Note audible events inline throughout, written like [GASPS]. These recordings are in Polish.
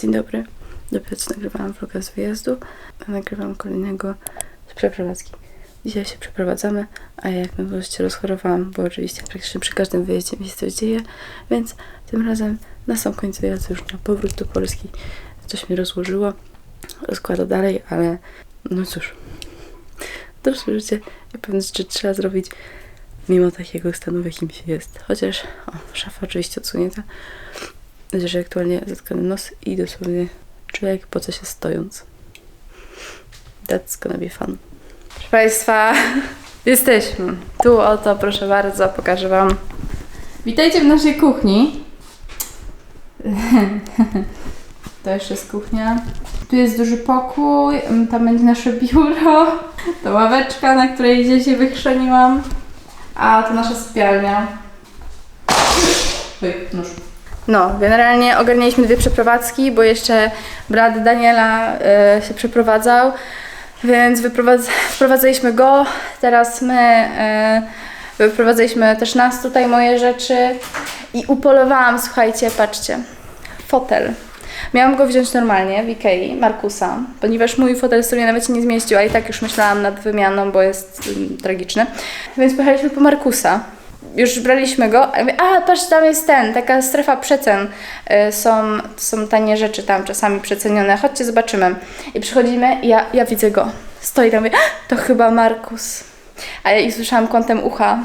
Dzień dobry. Dopiero co nagrywałam vloga z wyjazdu, a nagrywam kolejnego z przeprowadzki. Dzisiaj się przeprowadzamy, a ja jak na złość rozchorowałam, bo oczywiście praktycznie przy każdym wyjeździe mi się coś dzieje, więc tym razem na sam koniec wyjazdu już na powrót do Polski coś mi rozłożyło. Rozkłada dalej, ale no cóż, dorosłe życie i pewne rzeczy trzeba zrobić mimo takiego stanu, w jakim się jest. Chociaż, o, szafa oczywiście odsunięta, że aktualnie zatkany nos i dosłownie czuję jak poce się stojąc. That's gonna be fun. Proszę Państwa, [LAUGHS] jesteśmy. Tu oto, proszę bardzo, pokażę Wam. Witajcie w naszej kuchni. [LAUGHS] To jeszcze jest kuchnia. Tu jest duży pokój, tam będzie nasze biuro, [LAUGHS] to ławeczka, na której gdzieś się wychrzeniłam, a to nasza sypialnia. Oj, nóż. No, generalnie ogarnialiśmy dwie przeprowadzki, bo jeszcze brat Daniela e, się przeprowadzał, więc wyprowadz- go. Teraz my e, wyprowadzaliśmy też nas tutaj, moje rzeczy i upolowałam, słuchajcie, patrzcie, fotel. Miałam go wziąć normalnie w Ikei, Markusa, ponieważ mój fotel sobie nawet się nie zmieścił, a i tak już myślałam nad wymianą, bo jest ym, tragiczny. Więc pojechaliśmy po Markusa. Już braliśmy go. a mówię, patrz, tam jest ten, taka strefa przecen. Y, są, są tanie rzeczy tam czasami przecenione. Chodźcie, zobaczymy. I przychodzimy i ja, ja widzę go. Stoi tam, mówię, "A, to chyba Markus. A ja i słyszałam kątem ucha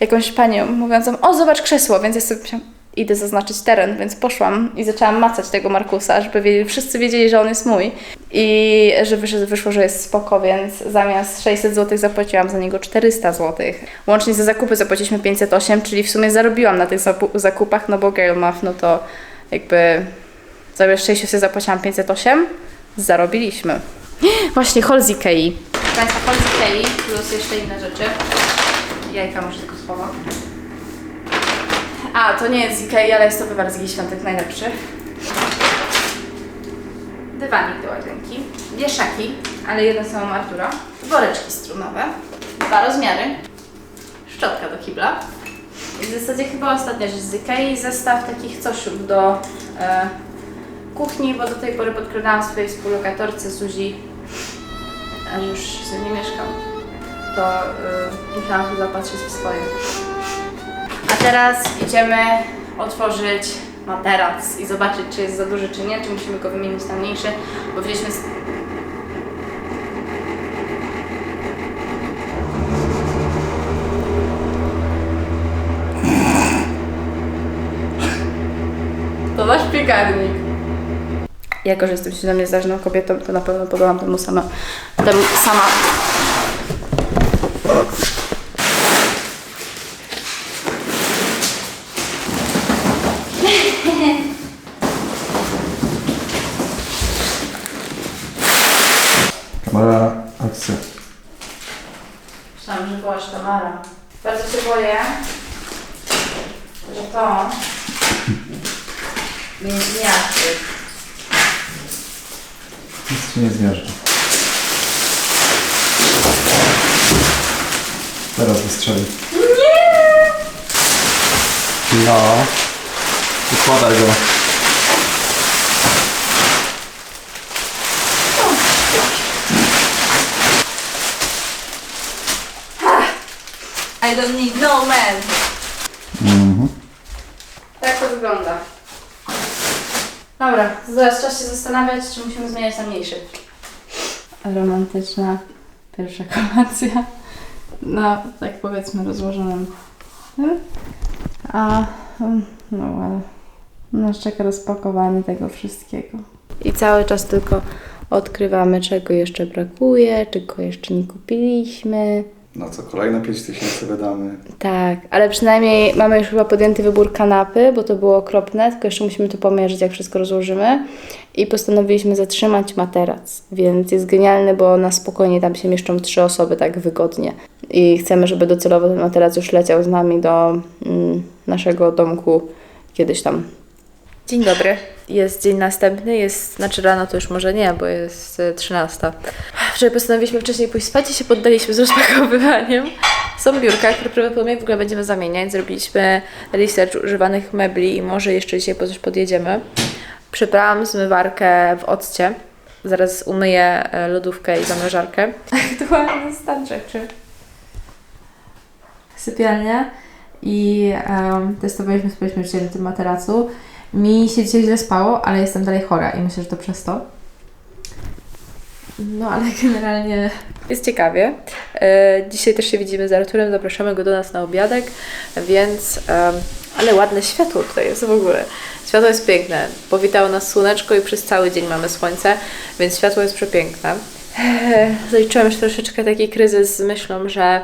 jakąś panią mówiącą, o zobacz krzesło, więc ja sobie myślałam, idę zaznaczyć teren, więc poszłam i zaczęłam macać tego Markusa, żeby wiedzieli, wszyscy wiedzieli, że on jest mój i że wyszło, że jest spoko, więc zamiast 600 zł zapłaciłam za niego 400 zł. Łącznie za zakupy zapłaciliśmy 508, czyli w sumie zarobiłam na tych zakupach, no bo girl math, no to jakby zamiast 600 zapłaciłam 508, zarobiliśmy. [GASPS] Właśnie, haul z Ikei. Państwa, Ikei plus jeszcze inne rzeczy. Jajka może tylko schowam. A, to nie jest z Ikei, ale jest to wywar z Igi Świątek najlepszy. Dywanik do łazienki. Wieszaki, ale jedne są Artura. Woreczki strunowe. Dwa rozmiary. Szczotka do kibla. I w zasadzie chyba ostatnia rzecz z Ikei. Zestaw takich cosiów do e, kuchni, bo do tej pory podkradałam swojej współlokatorce Zuzi, a już z nią nie mieszkam. To e, musiałam się zapatrzeć w swoje. A teraz idziemy otworzyć materac i zobaczyć, czy jest za duży, czy nie, czy musimy go wymienić na mniejszy, bo wzięliśmy... To nasz piekarnik. Jako, że jestem silną niezależną kobietą, to na pewno podałam temu sama, temu sama Kamera, akcja. Myślałam, że byłaś Tamara. Bardzo się boję, że to będzie. Nic się nie zmierzczy. Teraz wystrzeli. Nie! No. Układaj go. I don't need no man. Tak to wygląda. Dobra, zaraz czas się zastanawiać, czy musimy zmieniać na mniejszy. Romantyczna pierwsza kolacja na, tak powiedzmy, rozłożonym tym. A, mm, no ale nas czeka rozpakowanie tego wszystkiego. I cały czas tylko odkrywamy, czego jeszcze brakuje, czego jeszcze nie kupiliśmy. No co, kolejne 5000 wydamy. Tak, ale przynajmniej mamy już chyba podjęty wybór kanapy, bo to było okropne, tylko jeszcze musimy to pomierzyć, jak wszystko rozłożymy. I postanowiliśmy zatrzymać materac, więc jest genialny, bo na spokojnie tam się mieszczą trzy osoby tak wygodnie. I chcemy, żeby docelowo ten materac już leciał z nami do mm, naszego domku kiedyś tam. Dzień dobry. Jest dzień następny, jest, znaczy rano to już może nie, bo jest e, 13. Wczoraj postanowiliśmy wcześniej pójść spać i się poddaliśmy z rozpakowywaniem. Są biurka, które prawdopodobnie w ogóle będziemy zamieniać. Zrobiliśmy research używanych mebli i może jeszcze dzisiaj po coś podjedziemy. Przybrałam zmywarkę w occie. Zaraz umyję e, lodówkę i zamrażarkę. [LAUGHS] Aktualny stan rzeczy. Sypialnia i um, testowaliśmy, spaliśmy dzisiaj na tym materacu. Mi się dzisiaj źle spało, ale jestem dalej chora i myślę, że to przez to. No ale [LAUGHS] generalnie jest ciekawie. E, dzisiaj też się widzimy z Arturem, zapraszamy go do nas na obiadek, więc... ale ładne światło tutaj jest w ogóle. Światło jest piękne. Powitało nas słoneczko i przez cały dzień mamy słońce, więc światło jest przepiękne. Zaliczyłam już troszeczkę taki kryzys z myślą, że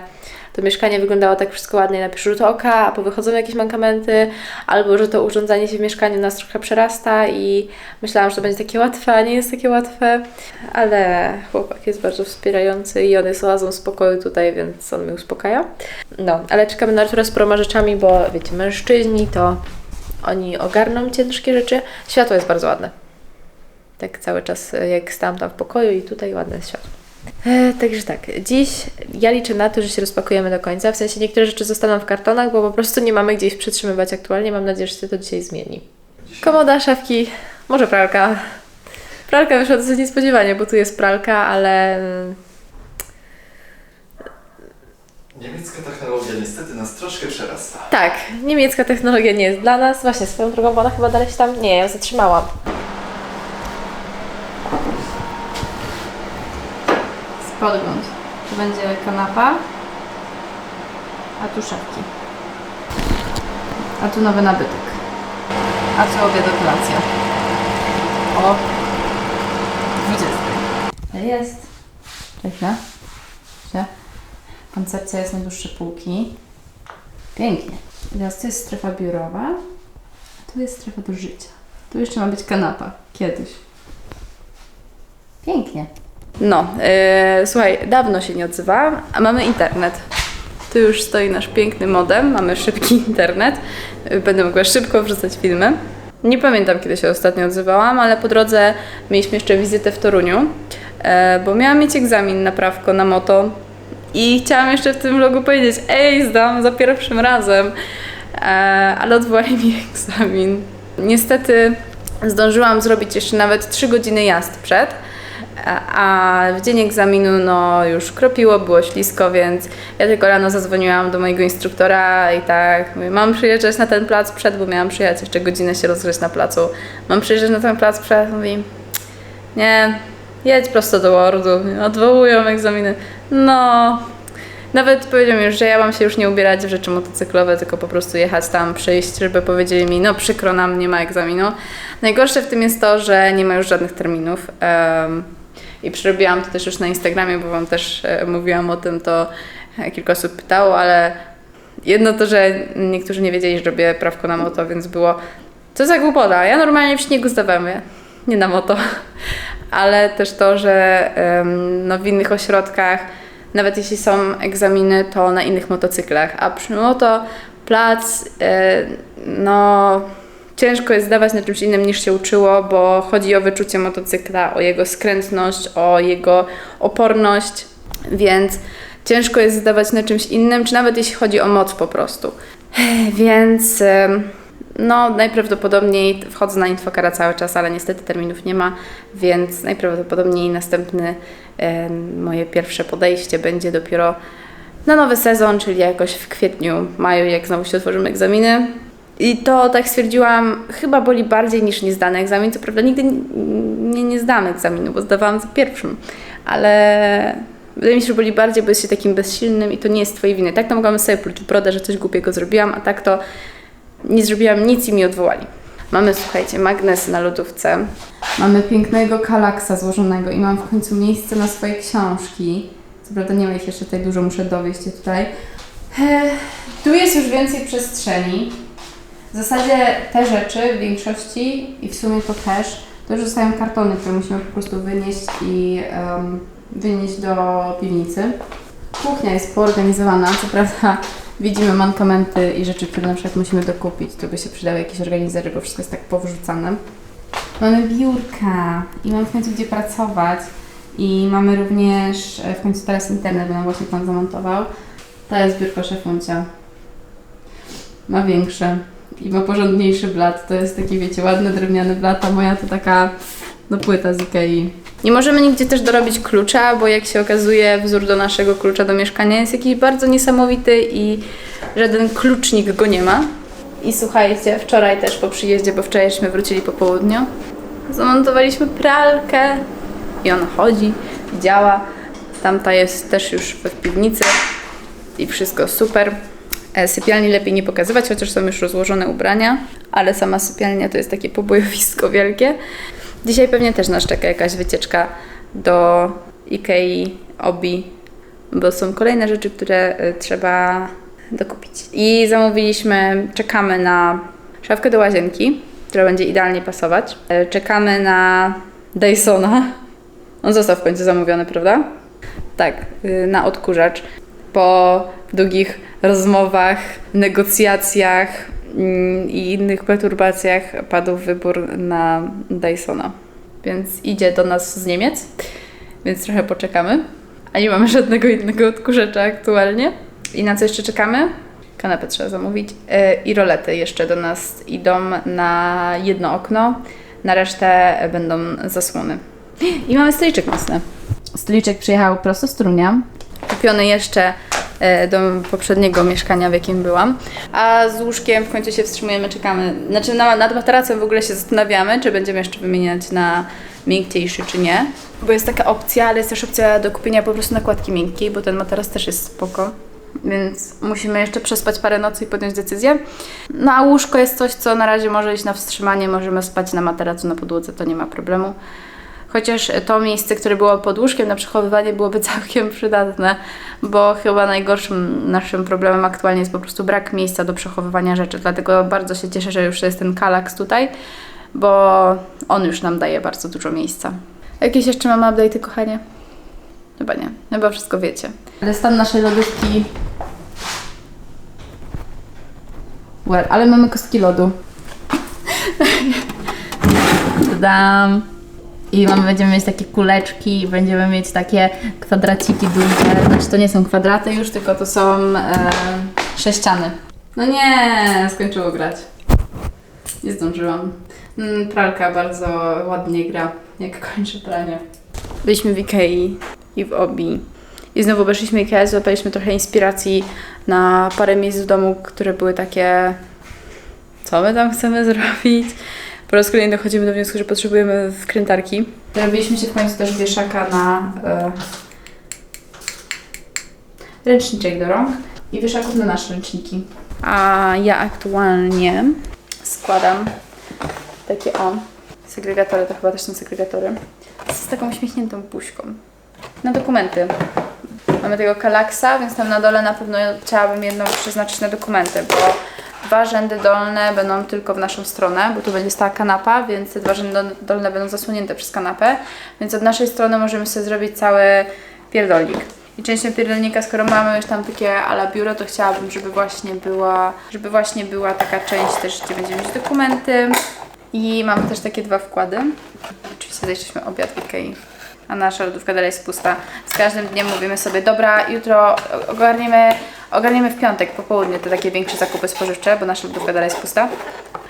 to mieszkanie wyglądało tak wszystko ładnie na pierwszy rzut oka, a powychodzą jakieś mankamenty, albo że to urządzanie się w mieszkaniu nas trochę przerasta i myślałam, że to będzie takie łatwe, a nie jest takie łatwe, ale chłopak jest bardzo wspierający i on jest oazą spokoju tutaj, więc on mnie uspokaja. No, ale czekamy na Artura z paroma rzeczami, bo wiecie, mężczyźni to oni ogarną ciężkie rzeczy. Światło jest bardzo ładne. Tak cały czas, jak stałam tam w pokoju i tutaj ładne światło. E, także tak, dziś ja liczę na to, że się rozpakujemy do końca. W sensie niektóre rzeczy zostaną w kartonach, bo po prostu nie mamy gdzieś przytrzymywać aktualnie. Mam nadzieję, że się to dzisiaj zmieni. Komoda, szafki, może pralka. Pralka wyszła dosyć niespodziewanie, bo tu jest pralka, ale mm, Niemiecka technologia niestety nas troszkę przerasta. tak, niemiecka technologia nie jest dla nas. Właśnie swoją drogą, bo ona chyba dalej się tam... Nie, ja ją zatrzymałam. Podgląd. Tu będzie kanapa, a tu szafki. A tu nowy nabytek. A tu obiad kolacja. O 20. Jest. Czekaj. Koncepcja jest na dłuższe półki. Pięknie. I teraz to jest strefa biurowa, a tu jest strefa do życia. Tu jeszcze ma być kanapa. Kiedyś. Pięknie. No, yy, słuchaj, dawno się nie odzywałam, a mamy internet. Tu już stoi nasz piękny modem, mamy szybki [LAUGHS] internet. Będę mogła szybko wrzucać filmy. Nie pamiętam, kiedy się ostatnio odzywałam, ale po drodze mieliśmy jeszcze wizytę w Toruniu, yy, bo miałam mieć egzamin na prawko na moto i chciałam jeszcze w tym vlogu powiedzieć, ej, zdałam za pierwszym razem, yy, ale odwołali mi [LAUGHS] egzamin. Niestety zdążyłam zrobić jeszcze nawet 3 godziny jazd przed, a w dzień egzaminu no już kropiło, było ślisko, więc ja tylko rano zadzwoniłam do mojego instruktora i tak mówię, mam przyjeżdżać na ten plac przed, bo miałam przyjechać jeszcze godzinę się rozgrzeć na placu. Mam przyjeżdżać na ten plac przed, mówi nie, jedź prosto do Wordu, odwołują egzaminy. No, nawet powiedział mi już, że ja mam się już nie ubierać w rzeczy motocyklowe, tylko po prostu jechać tam, przyjść, żeby powiedzieli mi, no przykro nam, nie ma egzaminu. Najgorsze w tym jest to, że nie ma już żadnych terminów. em, I przerobiłam to też już na Instagramie, bo Wam też e, mówiłam o tym, to e, kilka osób pytało, ale jedno to, że niektórzy nie wiedzieli, że robię prawko na moto, więc było, co za głupota, ja normalnie w śniegu zdawałem je, nie na moto. [LAUGHS] Ale też to, że no, w innych ośrodkach, nawet jeśli są egzaminy, to na innych motocyklach, a przy moto plac, e, no ciężko jest zdawać na czymś innym niż się uczyło, bo chodzi o wyczucie motocykla, o jego skrętność, o jego oporność, więc ciężko jest zdawać na czymś innym, czy nawet jeśli chodzi o moc po prostu. [SIGHS] Więc no najprawdopodobniej wchodzę na infokara cały czas, ale niestety terminów nie ma, więc najprawdopodobniej następny em, moje pierwsze podejście będzie dopiero na nowy sezon, czyli jakoś w kwietniu, maju, jak znowu się otworzymy egzaminy. I to tak stwierdziłam, chyba boli bardziej niż niezdany egzamin. Co prawda nigdy nie, nie, zdałam egzaminu, bo zdawałam za pierwszym, ale wydaje mi się, że boli bardziej, bo jest się takim bezsilnym i to nie jest Twojej winy. Tak to mogłam sobie pluć brodę, że coś głupiego zrobiłam, a tak to nie zrobiłam nic i mi odwołali. Mamy, słuchajcie, magnes na lodówce. Mamy pięknego kalaksa złożonego i mam w końcu miejsce na swoje książki. Co prawda nie ma ich jeszcze tutaj dużo, muszę dowieść je tutaj. Tu jest już więcej przestrzeni. W zasadzie te rzeczy w większości i w sumie to też, to już zostają kartony, które musimy po prostu wynieść i em, wynieść do piwnicy. Kuchnia jest poorganizowana, co prawda widzimy mankamenty i rzeczy, które na przykład musimy dokupić. Tu by się przydały jakieś organizery, bo wszystko jest tak powrzucane. Mamy biurka i mamy w końcu gdzie pracować. I mamy również e, w końcu teraz internet, bo nam właśnie pan zamontował. To jest biurko szefuncia. Ma większe. I ma porządniejszy blat. To jest taki, wiecie, ładny drewniany blat, a moja to taka no płyta z Ikei. Nie możemy nigdzie też dorobić klucza, bo jak się okazuje, wzór do naszego klucza do mieszkania jest jakiś bardzo niesamowity i żaden klucznik go nie ma. I słuchajcie, wczoraj też po przyjeździe, bo wczorajśmy wrócili po południu, zamontowaliśmy pralkę i ona chodzi, działa. Tamta jest też już w piwnicy i wszystko super. E, Sypialni lepiej nie pokazywać, chociaż są już rozłożone ubrania, ale sama sypialnia to jest takie pobojowisko wielkie. Dzisiaj pewnie też nas czeka jakaś wycieczka do Ikei, Obi, bo są kolejne rzeczy, które y, trzeba dokupić. I zamówiliśmy, czekamy na szafkę do łazienki, która będzie idealnie pasować. E, Czekamy na Dysona. On został w końcu zamówiony, prawda? Tak, y, na odkurzacz. Po długich rozmowach, negocjacjach mm, i innych perturbacjach padł wybór na Dysona. Więc idzie do nas z Niemiec, więc trochę poczekamy. A nie mamy [LAUGHS] żadnego innego odkurzacza aktualnie. I na co jeszcze czekamy? Kanapę trzeba zamówić. Yy, I rolety jeszcze do nas idą na jedno okno. Na resztę będą zasłony. [GASPS] I mamy stoliczek mocny. Stoliczek przyjechał prosto z Torunia. Kupiony jeszcze e, do poprzedniego mieszkania, w jakim byłam. A z łóżkiem w końcu się wstrzymujemy, czekamy. Znaczy na, nad materacem w ogóle się zastanawiamy, czy będziemy jeszcze wymieniać na miękciejszy, czy nie. Bo jest taka opcja, ale jest też opcja do kupienia po prostu nakładki miękkiej, bo ten materac też jest spoko. Więc musimy jeszcze przespać parę nocy i podjąć decyzję. No a łóżko jest coś, co na razie może iść na wstrzymanie. Możemy spać na materacu na podłodze, to nie ma problemu. Chociaż to miejsce, które było pod łóżkiem na przechowywanie byłoby [LAUGHS] całkiem przydatne, bo chyba najgorszym naszym problemem aktualnie jest po prostu brak miejsca do przechowywania rzeczy. Dlatego bardzo się cieszę, że już jest ten kalaks tutaj, bo on już nam daje bardzo dużo miejsca. Jakieś jeszcze mamy update'y, kochanie? Chyba nie. Chyba wszystko wiecie. Ale stan naszej lodówki... Well, ale mamy kostki lodu. [LAUGHS] Dodam. I mamy, będziemy mieć takie kuleczki, będziemy mieć takie kwadraciki duże. Znaczy to nie są kwadraty już, tylko to są e, sześciany. No nie, skończyło grać. Nie zdążyłam. Mm, Pralka bardzo ładnie gra, jak kończy pranie. Byliśmy w Ikei i w Obi. I znowu obeszliśmy Ikea, złapaliśmy trochę inspiracji na parę miejsc w domu, które były takie... Co my tam chcemy [LAUGHS] zrobić? Po raz kolejny dochodzimy do wniosku, że potrzebujemy wkrętarki. Zrobiliśmy się w końcu też wieszaka na e, ręczniczek do rąk i wieszaków na nasze ręczniki. A ja aktualnie składam takie o segregatory, to chyba też są segregatory, z taką uśmiechniętą buźką. Na dokumenty. Mamy tego kalaksa, więc tam na dole na pewno chciałabym jedną przeznaczyć na dokumenty, bo dwa rzędy dolne będą tylko w naszą stronę, bo tu będzie stała kanapa, więc te dwa rzędy dolne będą zasłonięte przez kanapę, więc od naszej strony możemy sobie zrobić cały pierdolnik. I częścią pierdolnika, skoro mamy już tam takie ala biuro, to chciałabym, żeby właśnie była, żeby właśnie była taka część też, gdzie będziemy mieć dokumenty. I mamy też takie dwa wkłady. Oczywiście zajęliśmy obiad w Ikei, a nasza lodówka dalej jest pusta. Z każdym dniem mówimy sobie, dobra, jutro ogarniemy, ogarniemy w piątek po południu te takie większe zakupy spożywcze, bo nasza lodówka dalej jest pusta.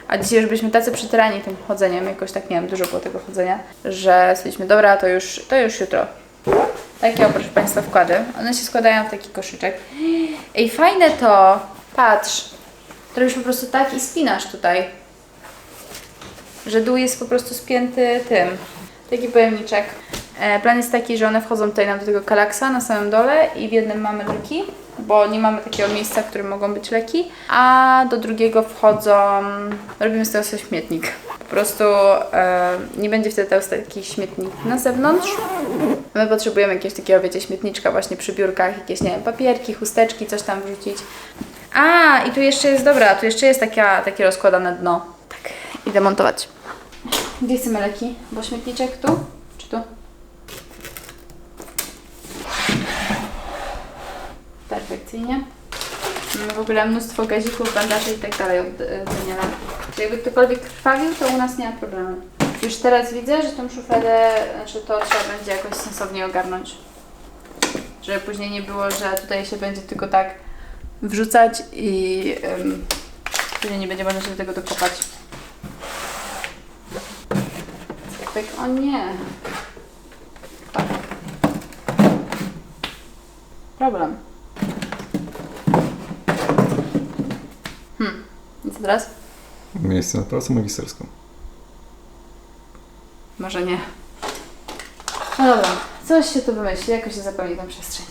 A dzisiaj już byliśmy tacy przytyrani tym chodzeniem, jakoś tak, nie wiem, dużo było tego chodzenia, że stwierdziliśmy, dobra, to już, to już jutro. Takie, o, proszę Państwa, wkłady. One się składają w taki koszyczek. Ej, fajne to! Patrz. To robisz po prostu tak i spinasz tutaj. Że dół jest po prostu spięty tym. Taki pojemniczek. E, plan jest taki, że one wchodzą tutaj nam do tego kalaksa na samym dole i w jednym mamy leki, bo nie mamy takiego miejsca, w którym mogą być leki, a do drugiego wchodzą, robimy z tego sobie śmietnik. Po prostu e, nie będzie wtedy taki śmietnik na zewnątrz. My potrzebujemy jakiegoś takiego, wiecie, śmietniczka właśnie przy biurkach, jakieś, nie wiem, papierki, chusteczki, coś tam wrzucić. A, i tu jeszcze jest, dobra, tu jeszcze jest taka, takie rozkładane dno. Tak, idę montować. Gdzie chcemy leki? Bo śmietniczek tu? Perfekcyjnie. Mamy w ogóle mnóstwo gazików, bandaży i tak dalej od e, Daniela. Jakby ktokolwiek krwawił, to u nas nie ma problemu. Już teraz widzę, że tą szufladę, znaczy to trzeba będzie jakoś sensownie ogarnąć. Żeby później nie było, że tutaj się będzie tylko tak wrzucać i em, Później nie będzie można się do tego dokopać. Pyk. O nie. Tak. Problem. Hmm. I co teraz? Miejsce na pracę magisterską. Może nie. No dobra, coś się tu wymyśli, jakoś się zapełni tą przestrzeń.